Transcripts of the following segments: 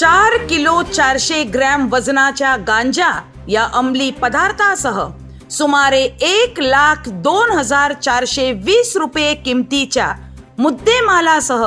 चार किलो चारशे ग्रॅम वजनाच्या गांजा या अंमली पदार्थासह सुमारे एक लाख दोन हजार चारशे वीस रुपये किमतीच्या मुद्देमालासह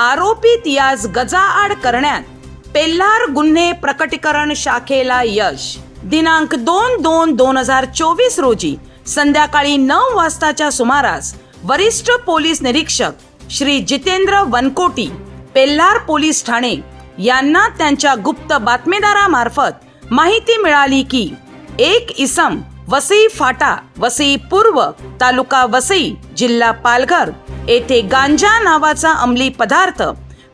आरोपित यास गजाआड करण्यात पेल्हार गुन्हे प्रकटीकरण शाखेला यश. दिनांक दोन दोन दोन हजार चोवीस रोजी संध्याकाळी नऊ वाजताच्या सुमारास वरिष्ठ पोलीस निरीक्षक श्री जितेंद्र वनकोटी पेल्हार पोलीस ठाणे यांना त्यांच्या गुप्त बातमीदारामार्फत माहिती मिळाली की एक इसम वसई फाटा वसई पूर्व तालुका वसई जिल्हा पालघर येथे गांजा नावाचा अंमली पदार्थ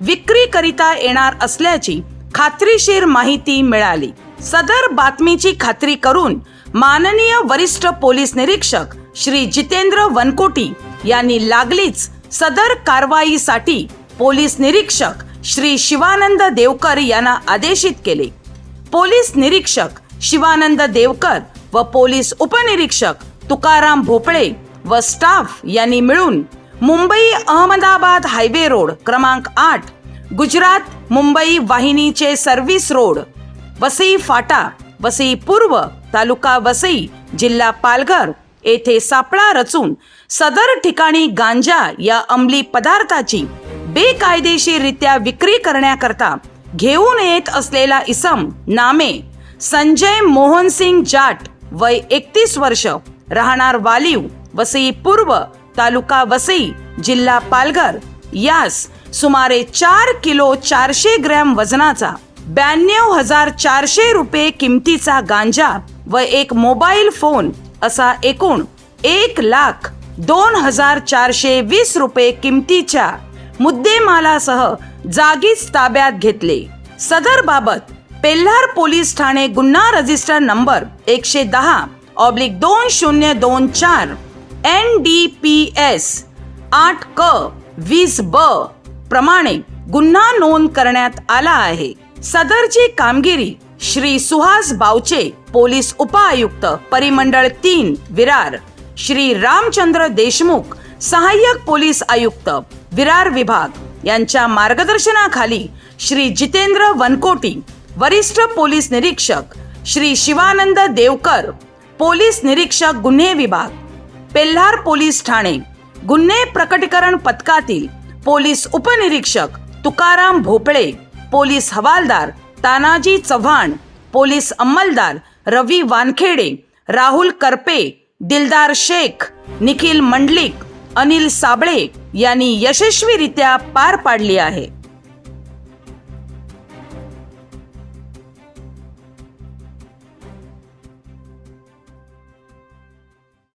विक्रीकरिता येणार असल्याची खात्रीशीर माहिती मिळाली. सदर बातमीची खात्री करून माननीय वरिष्ठ पोलीस निरीक्षक श्री जितेंद्र वनकोटी यांनी लागलीच सदर कारवाईसाठी पोलीस निरीक्षक श्री शिवानंद देवकर यांना आदेशित केले. पोलीस निरीक्षक शिवानंद देवकर व पोलीस उपनिरीक्षक तुकाराम भोपळे व स्टाफ यांनी मिळून मुंबई अहमदाबाद हायवे रोड क्रमांक आठ गुजरात मुंबई वाहिनीचे सर्व्हिस रोड वसई फाटा वसई पूर्व तालुका वसई जिल्हा पालघर येथे सापळा रचून सदर ठिकाणी गांजा या अंमली पदार्थाची बेकायदेशीररित्या विक्री करण्याकरता घेऊन येत असलेला इसम नामे संजय मोहनसिंग जाट वय एकतीस वर्ष राहणार वालीव वसई पूर्व तालुका वसई जिल्हा पालघर. यास सुमारे चार किलो चारशे ग्रॅम वजनाचा ब्याण्णव हजार चारशे रुपये किमतीचा गांजा व एक मोबाईल फोन असा एकूण एक लाख दोन हजार चारशे वीस रुपये किमतीच्या मुद्देमालासह जागीच ताब्यात घेतले. सदर बाबत पेल्हार पोलीस ठाणे गुन्हा रजिस्टर नंबर एकशे दहा ऑब्लिक दोन शून्य दोन चार एन डी पी एस आठ क वीस ब प्रमाणे गुन्हा नोंद करण्यात आला आहे. सदरची कामगिरी श्री सुहास बावचे पोलीस उपआयुक्त परिमंडळ तीन विरार श्री रामचंद्र देशमुख सहाय्यक पोलीस आयुक्त विरार विभाग यांच्या मार्गदर्शनाखाली श्री जितेंद्र वनकोटी वरिष्ठ पोलीस निरीक्षक श्री शिवानंद देवकर पोलीस निरीक्षक गुन्हे विभाग पेल्हार पोलीस ठाणे गुन्हे प्रकटीकरण पथकातील पोलीस उपनिरीक्षक तुकाराम भोपळे पोलीस हवालदार तानाजी चव्हाण पोलीस अंमलदार रवी वानखेडे राहुल करपे दिलदार शेख निखिल मंडलिक अनिल साबळे यांनी यशस्वीरित्या पार पाडली आहे.